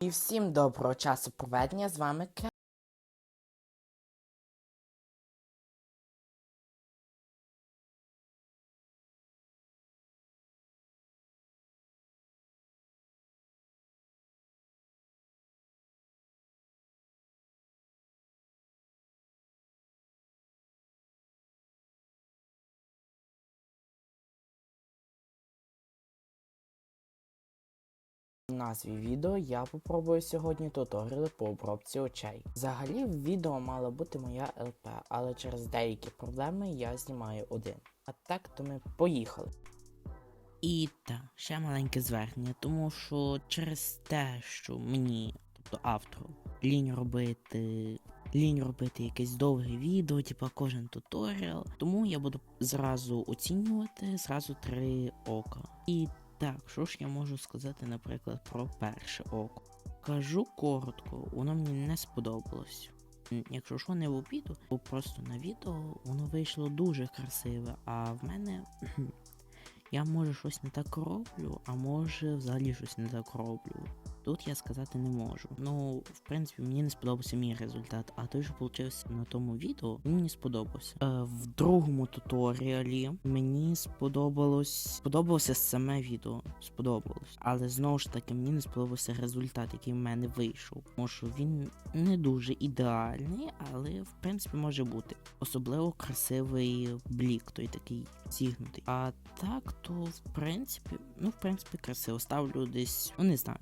І всім доброго часу проведення з вами Ке. Назві відео я попробую сьогодні туторіали по обробці очей. Взагалі в відео мала бути моя ЛП, але через деякі проблеми я знімаю один. А так то ми поїхали. І та, ще маленьке звернення, тому що через те, що мені, тобто автору, лінь робити. Лінь робити якесь довге відео, типа кожен туторіал. Тому я буду зразу оцінювати зразу три ока. І що ж я можу сказати, наприклад, про перше око? Кажу коротко, воно мені не сподобалось. Якщо що не в обіду, бо просто на відео воно вийшло дуже красиве, а в мене я може щось не так роблю, а може взагалі щось не так роблю. Тут я сказати не можу. Ну, в принципі, мені не сподобався мій результат, а той, що получився на тому відео, мені сподобався. Е, в другому туторіалі мені сподобалось сподобалося саме відео. Сподобалось. Але знову ж таки, мені не сподобався результат, який в мене вийшов. Що він не дуже ідеальний, але в принципі може бути. Особливо красивий блік, той такий зігнутий. А так, то в принципі, ну в принципі, красиво. Ставлю десь, ну не знаю,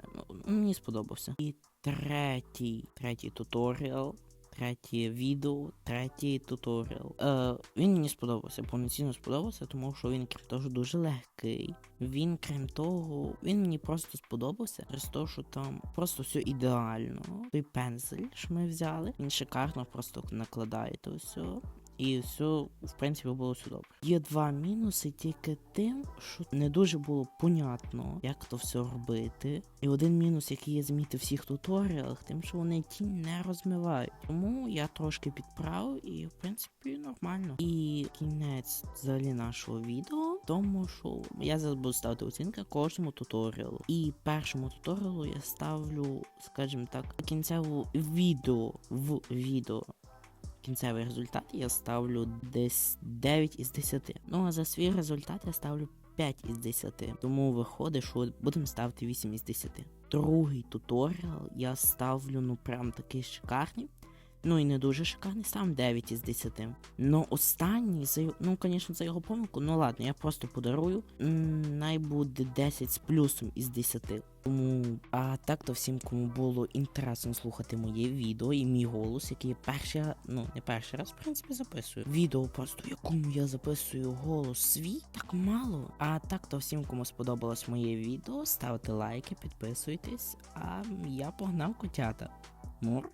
мені сподобався. І третій, третій туторіал. Третє відео, третій туторіал. Е, він мені сподобався, повноцінно сподобався, тому що він крім того дуже легкий. Він, крім того, він мені просто сподобався через те, що там просто все ідеально. Той пензель, що ми взяли, він шикарно просто накладає то все. І все, в принципі, було все добре. Є два мінуси тільки тим, що не дуже було понятно, як то все робити. І один мінус, який я замітив в всіх туторіалах, тим, що вони тінь не розмивають. Тому я трошки підправив і, в принципі, нормально. І кінець взагалі нашого відео, тому що я зараз буду ставити оцінки кожному туторіалу. І першому туторіалу я ставлю, скажімо так, кінцеву відео в відео кінцевий результат я ставлю десь 9 із 10. Ну а за свій результат я ставлю 5 із 10. Тому виходить, що будемо ставити 8 із 10. Другий туторіал я ставлю ну прям такий шикарний. Ну і не дуже шикарний, сам 9 із 10. Ну останній, за ну, звісно, за його помилку, ну ладно, я просто подарую. Най буде 10 з плюсом із 10. Тому, а так то всім, кому було інтересно слухати моє відео і мій голос, який я перший, ра- ну не перший раз, в принципі, записую. Відео просто, в якому я записую голос свій, так мало. А так то всім, кому сподобалось моє відео, ставте лайки, підписуйтесь, а я погнав котята. Мур.